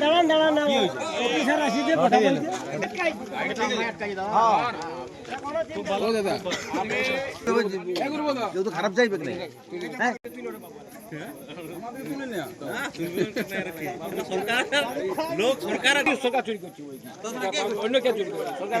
দাঁড়ান দাঁড়ান অফিসার কথা বলছে যেহেতু খারাপ যাইবে না হ্যাঁ লোক সরকার করছে অন্য কে চুরি করে সরকার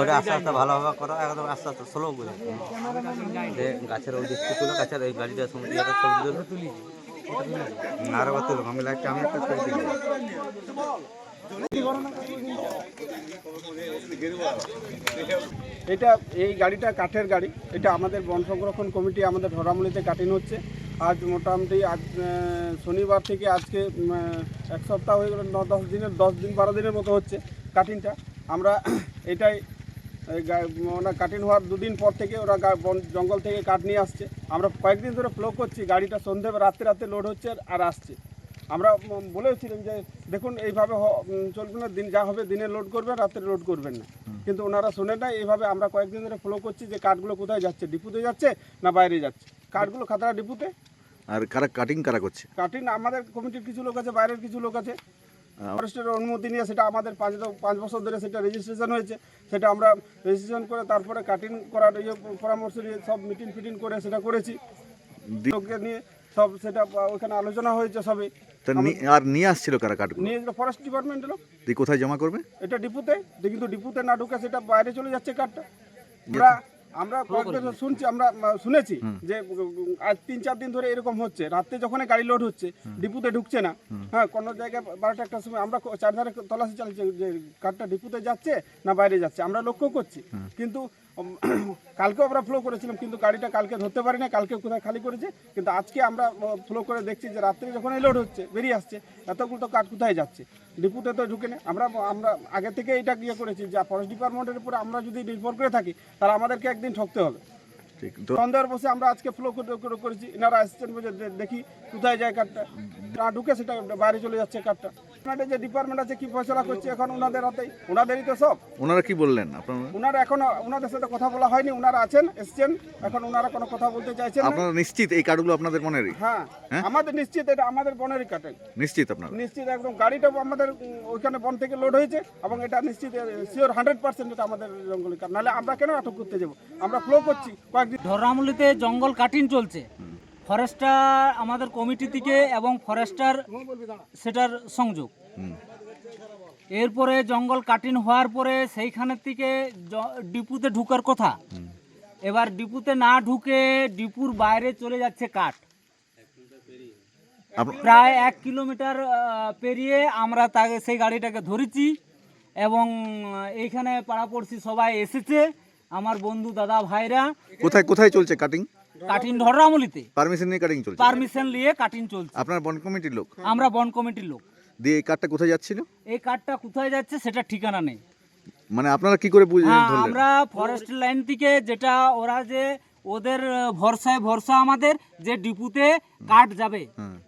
ওটা আস্তে আস্তে ভালোভাবে করো, একদম আস্তে আস্তে স্লো করে যে গাছের ওই দিকটা তুলো গাছের গাড়িটার সঙ্গে ইয়াটা ছবি তুলো আর তুলো আমি লাইটটা আমি একটা ছবি তুলবো এটা এই গাড়িটা কাঠের গাড়ি, এটা আমাদের বন সংরক্ষণ কমিটি আমাদের ধরামলিতে কাটিং হচ্ছে। আজ মোটামুটি আজ শনিবার থেকে আজকে এক সপ্তাহ হয়ে গেল, ন, দশ দিনের, দশ দিন বারো দিনের মতো হচ্ছে কাটিংটা। আমরা এটাই ওনার কাটিং হওয়ার দুদিন পর থেকে ওরা জঙ্গল থেকে কাঠ নিয়ে আসছে। আমরা কয়েকদিন ধরে ফ্লো করছি গাড়িটা সন্ধে রাতে রাতে লোড হচ্ছে আর আসছে। আমরা বলেছিলাম যে দেখুন এইভাবে চলবে না দিন যা হবে দিনে লোড করবেন রাতে লোড করবেন না। কিন্তু ওনারা শোনে না এইভাবে আমরা কয়েকদিন ধরে ফ্লো করছি যে কাঠগুলো কোথায় যাচ্ছে ডিপুতে যাচ্ছে না বাইরে যাচ্ছে? কাঠগুলো খাতড়া ডিপুতে? আর কারা কাটিং কারা করছে? কাটিং আমাদের কমিটির কিছু লোক আছে বাইরের কিছু লোক আছে। ফরেস্টের অনুমতি নিয়ে সেটা আমাদের পাঁচ পাঁচ বছর ধরে সেটা রেজিস্ট্রেশন হয়েছে। সেটা আমরা রেজিস্ট্রেশন করে তারপরে কাটিং করার ইয়ে পরামর্শ নিয়ে সব মিটিং ফিটিং করে সেটা করেছি। লোককে নিয়ে সব সেটা ওখানে আলোচনা হয়েছে সবে। তা আর নিয়ে আসছিল কারা কাঠগুলো নিয়ে ফরেস্ট ডিপার্টমেন্টের লোক। কোথায় জমা করবে? এটা ডিপুতে। কিন্তু ডিপুতে না ঢুকে সেটা বাইরে চলে যাচ্ছে কাঠটা আমরা আমরা শুনছি আমরা শুনেছি যে আজ তিন চার দিন ধরে এরকম হচ্ছে। রাত্রে যখন গাড়ি লোড হচ্ছে ডিপুতে ঢুকছে না। হ্যাঁ কোনো জায়গায় বারোটা একটা সময় আমরা চারধারে তলাশি চালিয়েছি যে কারটা ডিপুতে যাচ্ছে না বাইরে যাচ্ছে। আমরা লক্ষ্য করছি। কিন্তু কালকেও আমরা ফ্লো করেছিলাম কিন্তু গাড়িটা কালকে ধরতে পারি না কালকে কোথায় খালি করেছে। কিন্তু আজকে আমরা ফ্লো করে দেখছি যে রাত্রে যখন লোড হচ্ছে বেরিয়ে আসছে এতগুলো তো কাঠ কোথায় যাচ্ছে? ডিপুতে তো ঢুকে না আমরা আমরা আগে থেকে এটা ইয়ে করেছি যে ফরেস্ট ডিপার্টমেন্টের উপরে আমরা যদি নির্ভর করে থাকি তাহলে আমাদেরকে একদিন ঠকতে হবে। ঠিক তো বসে আমরা আজকে ফ্লো করে করেছি। এনারা আসছেন দেখি কোথায় যায় কাঠটা। না ঢুকে সেটা বাইরে চলে যাচ্ছে কাঠটা। যে ডিপার্টমেন্ট আছে কি ফয়সলা করছে এখন ওনাদের হাতেই? ওনাদেরই তো সব। ওনারা কি বললেন আপনারা? ওনারা এখনও ওনাদের সাথে কথা বলা হয়নি ওনারা আছেন এসছেন এখন ওনারা কোনো কথা বলতে চাইছেন আপনারা নিশ্চিত এই কাঠগুলো আপনাদের মনেরই? হ্যাঁ হ্যাঁ? আমাদের নিশ্চিত এটা আমাদের বনেরই কাটে নিশ্চিত আপনারা? নিশ্চিত একদম গাড়িটা আমাদের ওইখানে বন থেকে লোড হয়েছে এবং এটা নিশ্চিত শিওর হান্ড্রেড পার্সেন্ট এটা আমাদের জঙ্গলের কাঠ নাহলে আমরা কেন আটক করতে যাব? আমরা ফ্লো করছি কয়েকদিন ধরামুলিতে জঙ্গল কাটিং চলছে। ফরেস্টার আমাদের কমিটি থেকে এবং ফরেস্টার সেটার সংযোগ। এরপরে জঙ্গল কাটিং হওয়ার পরে সেইখানের থেকে ডিপুতে ঢুকার কথা। এবার ডিপুতে না ঢুকে ডিপুর বাইরে চলে যাচ্ছে কাঠ। প্রায় এক কিলোমিটার পেরিয়ে আমরা তাকে সেই গাড়িটাকে ধরেছি এবং এইখানে পাড়াপড়শি সবাই এসেছে। আমার বন্ধু দাদা ভাইরা। কোথায় কোথায় চলছে কাটিং কাটিং ধরামুলিতে পারমিশন নিয়ে কাটিং চলছে। পারমিশন নিয়ে কাটিং চলছে। আপনার বন কমিটির লোক? আমরা বন কমিটির লোক। দিয়ে এই কাঠটা কোথায় যাচ্ছিল? এই কাঠটা কোথায় যাচ্ছে সেটা ঠিকানা নেই। মানে আপনারা কি করে বুঝে হ্যাঁ আমরা ফরেস্ট লাইন থেকে যেটা ওরা যে ওদের ভরসায় ভরসা আমাদের যে ডিপুতে কাঠ যাবে হ্যাঁ।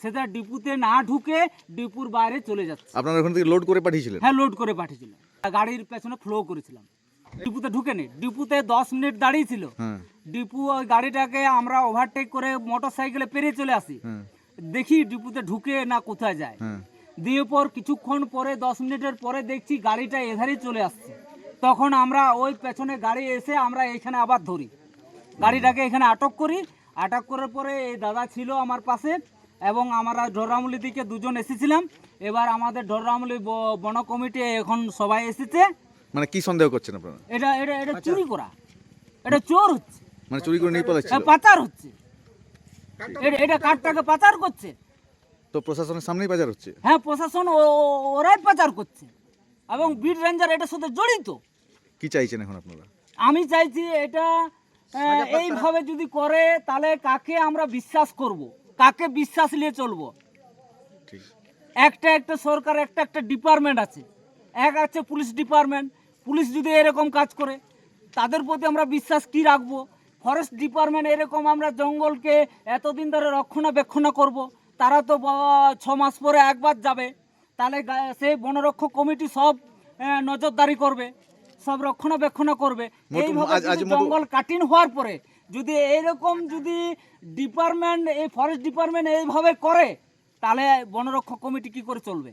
সেটা ডিপুতে না ঢুকে ডিপুর বাইরে চলে যাচ্ছে। আপনারা ওখান থেকে লোড করে পাঠিয়েছিলেন? হ্যাঁ লোড করে পাঠিয়েছিলাম। গাড়ির পেছনে ফ্লো করেছিলাম। ডিপুতে ঢুকেনি। ডিপুতে দশ মিনিট দাঁড়িয়ে ছিল। হ্যাঁ। ডিপু ওই গাড়িটাকে আমরা ওভারটেক করে মোটর সাইকেলে পেরিয়ে চলে আসি। দেখি ডিপুতে ঢুকে না কোথায় যায়। দিয়ে পর কিছুক্ষণ পরে দশ মিনিটের পরে দেখছি গাড়িটা এধারেই চলে আসছে। তখন আমরা ওই পেছনে গাড়ি এসে আমরা এখানে আবার ধরি। গাড়িটাকে এখানে আটক করি। আটক করার পরে এই দাদা ছিল আমার পাশে এবং আমরা ডোরামুলি দিকে দুজন এসেছিলাম। এবার আমাদের ডোরামুলি ব- বন কমিটি এখন সবাই এসেছে। মানে কি সন্দেহ করছেন আপনারা? এটা এটা এটা চুরি করা। এটা চোর হচ্ছে। মানে চুরি করে নিয়ে পালাচ্ছিল। পাচার হচ্ছে। এটা- এটা কাঠটাকে পাচার করছে। তো প্রশাসনের সামনেই পাচার হচ্ছে? হ্যাঁ প্রশাসন ওরাই পাচার করছে। এবং বিট রেঞ্জার এটার সাথে জড়িত। কি চাইছেন এখন আপনারা? আমি চাইছি এটা এইভাবে যদি করে তাহলে কাকে আমরা বিশ্বাস করব? কাকে বিশ্বাস নিয়ে চলবো? ঠিক। একটা একটা সরকার একটা একটা ডিপার্টমেন্ট আছে। এক আছে পুলিশ ডিপার্টমেন্ট। পুলিশ যদি এরকম কাজ করে তাদের প্রতি আমরা বিশ্বাস কি রাখব? ফরেস্ট ডিপার্টমেন্ট এরকম আমরা জঙ্গলকে এতদিন ধরে রক্ষণাবেক্ষণ করব। তারা তো ছ মাস পরে একবার যাবে। তাহলে সেই বনরক্ষক কমিটি সব নজরদারি করবে সব রক্ষণাবেক্ষণ করবে। এইভাবে জঙ্গল কাটিং হওয়ার পরে যদি এইরকম যদি ডিপার্টমেন্ট এই ফরেস্ট ডিপার্টমেন্ট এইভাবে করে তাহলে বনরক্ষক কমিটি কি করে চলবে?